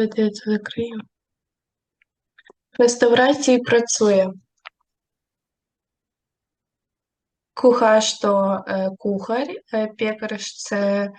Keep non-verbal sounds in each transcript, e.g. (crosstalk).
Видається, закрию. В реставрації працює. Кухар то е, кухар, е, пекар це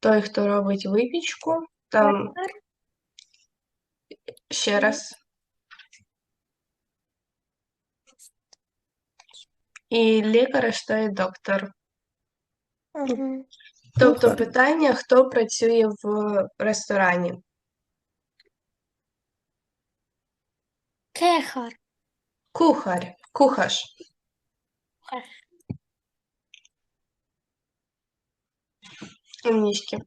той, хто робить випічку. Там ще раз. І лікар то є доктор. Тобто питання, хто працює в ресторані. Кехар. Кухар, кухаш. Кухар. Умнічки.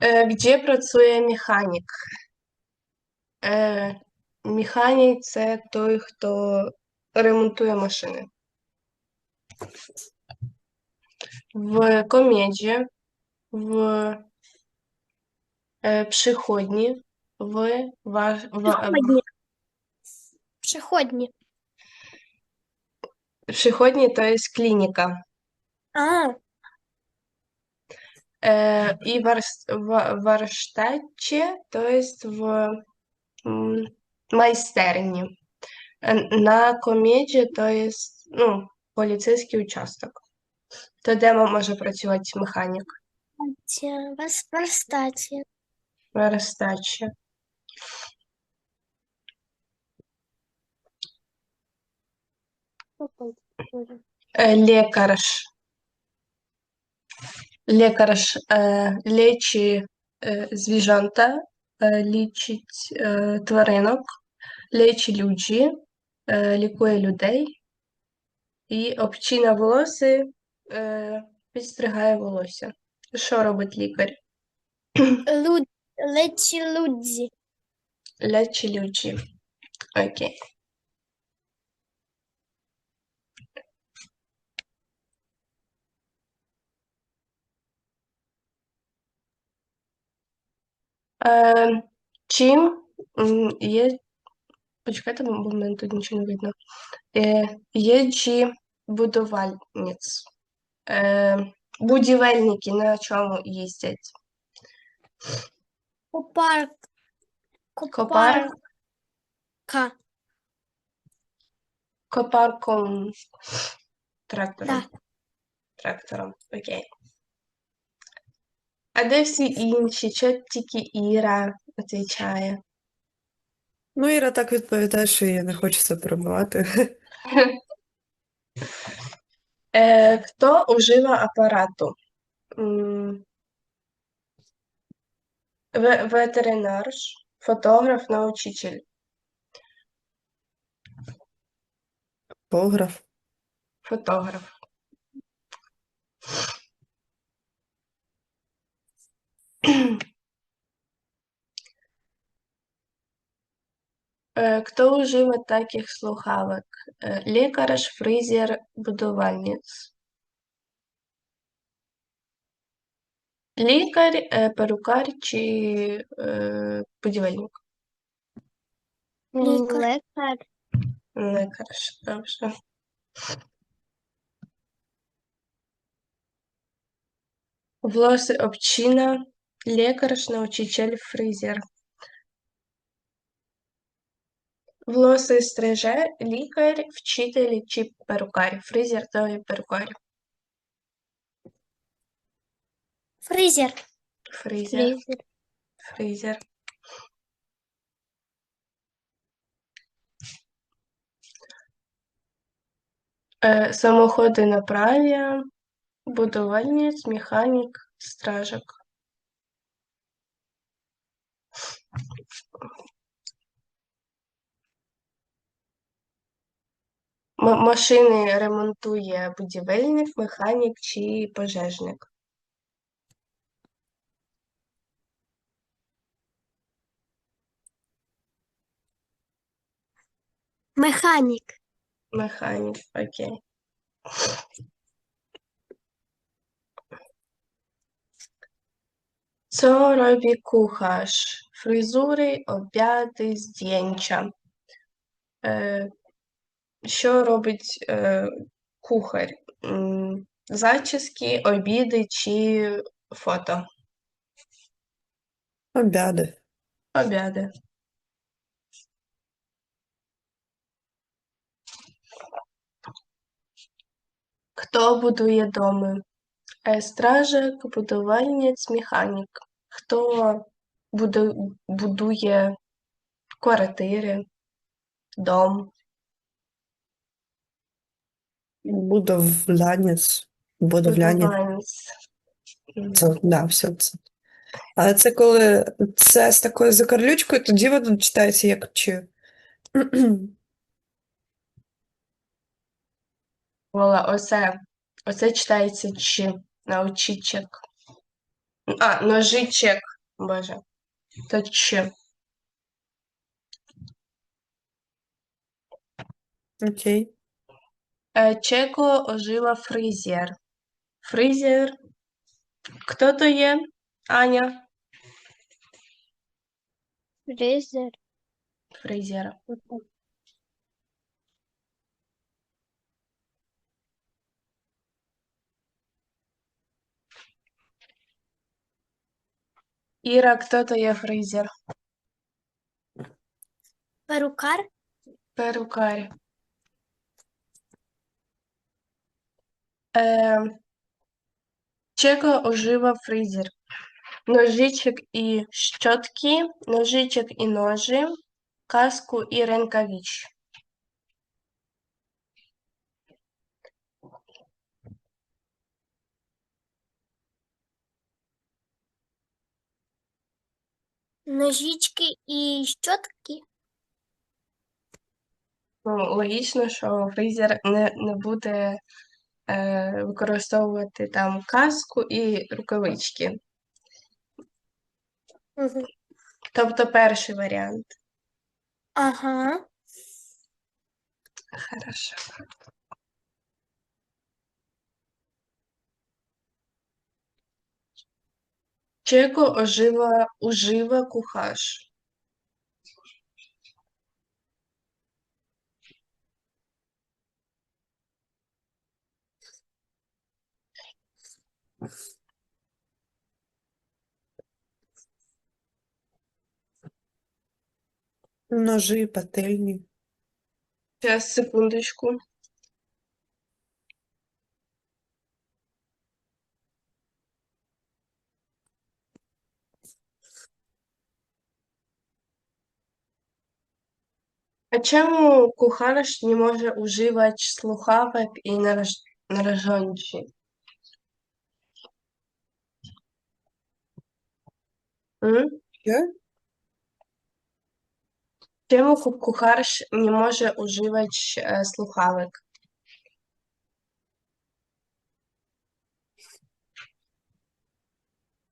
Е, Де працює механік? Е, Механік це той, хто ремонтує машини. В комеді, в е, приходні, в, ва- ва- Приходні. Приходні. приходні, то є клініка. А, Е, і варс, варштаті, то есть в м, майстерні. Е, На комеді, то есть, ну, поліцейський участок. То де м- може працювати механік? ті- вас верстаті. Верстачі. Е, Лікарш. Лікарш е, лічить е, звіжанта, лічить тваринок, лічить людей, е, лікує людей і обчина волоси, е, підстригає волосся. Що робить лікар? Люд... Лечі Лечить людей. Окей. Е, чим є. Почекайте, бо нічого не видно. Е, є чи будувальниць. Е, будівельники на чому їздять? Копар. Копар. Ка. Копарком трактором. Да. Трактором. Окей. А де всі інші? Чо тільки Іра відповідає? Ну, Іра так відповідає, що їй не хочеться перебивати. (laughs) Е, хто ужива апарату? М, ве- Ветеринар, научитель. Фотограф. Фотограф. Е, Хто уживе таких слухавок? Е, Лікар, фризер, будувальниць. Лікар, е, перукар чи е, будівельник? Лікар. Лікар, добре. Волоси обчина, лікар, научитель, фризер. Волоси стриже, лікар, вчитель чи перукар. Фризер то і перукар. Фризер. Фризер, фризер. Е, Самоходи на праві, будувальниць, механік, стражок. М- Машини ремонтує будівельник, механік чи пожежник. Механік. Механік, окей. Co robi kucharz? Фризури, обяди, здjęcia. Е, що робить е, кухар? М, Зачіски, обіди чи фото? Обяди. Обяди. Хто будує доми? Е, Стражик, будівельниць, механік. Хто буду- будує квартири, дом? Будовлянець. Будовляння. Будівельниць. М. Це, да, все це. Але це коли це з такою закарлючкою, тоді воно читається як чи. Вола, оце, оце читається чи, научичек. А, ножичек, боже. То чи. Окей. Е, Чеко ожила фризер. Фризер. Хто то є? Аня? Фрезер. Фризер. Іра, хто то є фризер? Перукар. Перукар. Е, Чеко ожива фризер. Ножичок і щотки, ножичок і ножи, каску і ренкавіч. Ножички і щотки. Ну, логічно, що фризер не, не буде е, використовувати там каску і рукавички. Угу. Тобто перший варіант. Ага. Хорошо. Чеко ожива, ужива кухаш. Ножи, пательні. Сейчас, секундочку. А чому кухарш не може уживати слухавок і нараж... наражончі? М? Що? Чому ку- кухарш не може уживати е, слухавок?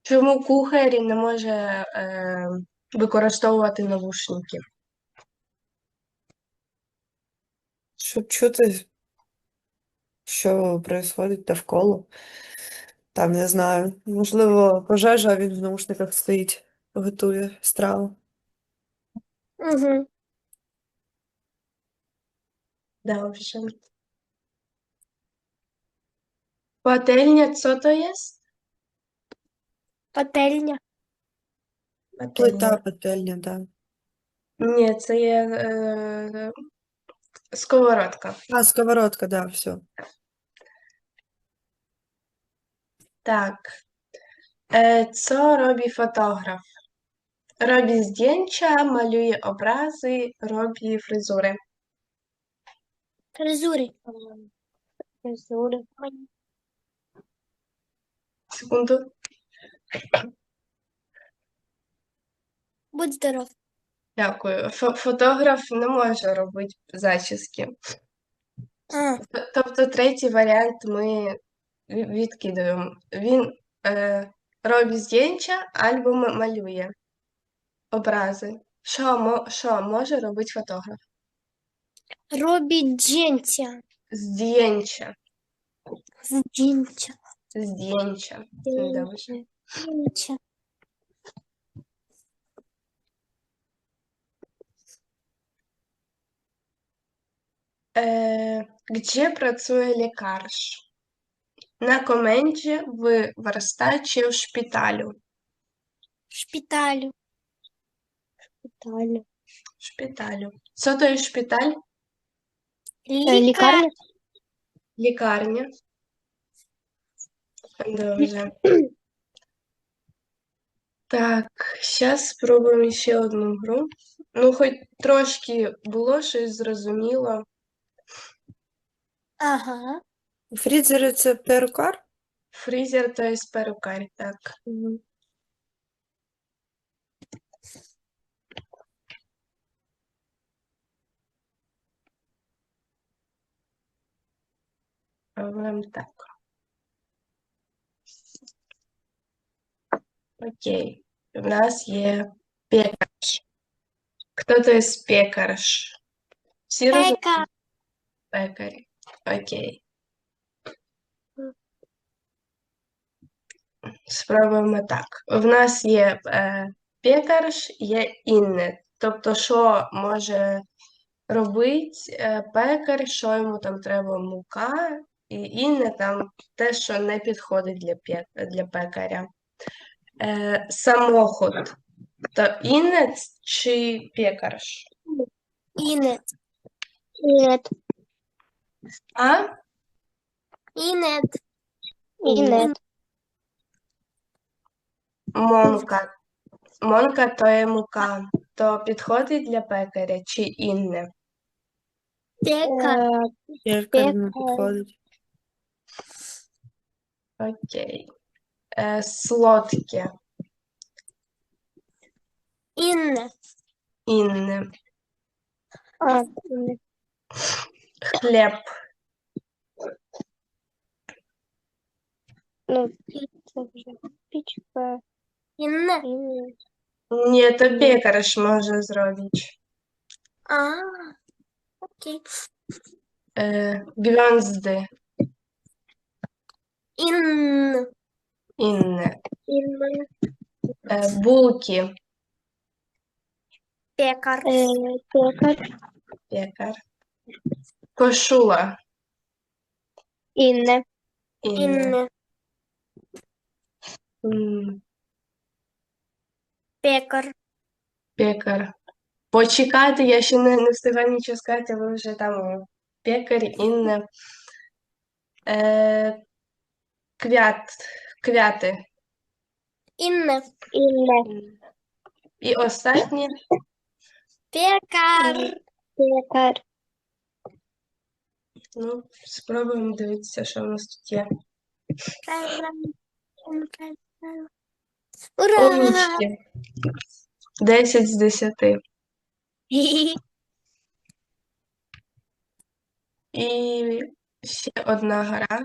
Чому кухар не може е, використовувати навушники? Щоб чути, що відбувається навколо. Там, не знаю. Можливо, пожежа, а він в наушниках стоїть, готує страву. Угу. Dobrze. Patelnia, co to jest? Пательня. Плита, пательня, так. Ні, це є е, сковородка. А, сковородка, да, все. Так. Е, co robi fotograf? Robi zdjęcia, maluje obrazy, robi fryzury. Фрезури. Фрезури. Секунду. Будь здоров. Дякую. Фо- Фотограф не може робити зачіски. А, Т- Тобто третій варіант ми ві- відкидаємо. Він е, робить здjęcia або м- малює образи. Що, мо, що може робити фотограф? робить джентя. Здjęcia. Здінча. Здjęcia. Добре. Здінча. Е, Где працює лікарш? На коменді, в верстачі, в шпиталю. Шпиталю. Шпиталю. Шпиталю. Що то є шпиталь? Е, Лікарня. Лікарня. Добре. Так, зараз спробуємо ще одну гру. Ну, хоч трошки було щось зрозуміло. Ага. Фрізери це перукар? Фрізер, то є перукар, так. Мгм. Робимо так. Окей. У нас є пекарш. Хто то є пекарш? Всі розуміють? Пека. Пекарі. Окей. Спробуємо так. В нас є е, пекарш, є інне. Тобто, що може робити е, пекар, що йому там треба мука, і інне там те, що не підходить для, пе- для пекаря. Е, самоход. То інець чи пекарш? Інет. Інет. А? Інет. Інет. Монка. Монка то є мука. То підходить для пекаря чи інне? Пека. Е, Перукар не підходить. Окей. Е, солодке. Інне. Інне. А. Хліб. Ну, це вже пічка. Інне. Інет. Ні, то пекарш може зробити. А. Окей. Е, гвозди. Ін. Інне. Інне. Е, булки. Пекар. Е, Пекар. Пекар. Кошула. Інне. Інне. М, Пекар. Пекар. Почекайте, я ще не, не встигла нічого сказати, а ви вже там пекар, інне. Е, квят. Квяти. Інне. Інне. І останнє Пекар. Пекар. Ну, спробуємо дивитися, що в нас тут є. Ура! Умнички. 10 з 10. (laughs) І ще одна гра.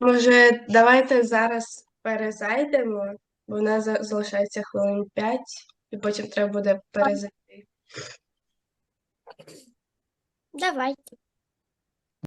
Може, давайте зараз перезайдемо, бо в нас за- залишається хвилин 5, і потім треба буде перезайти. Давайте.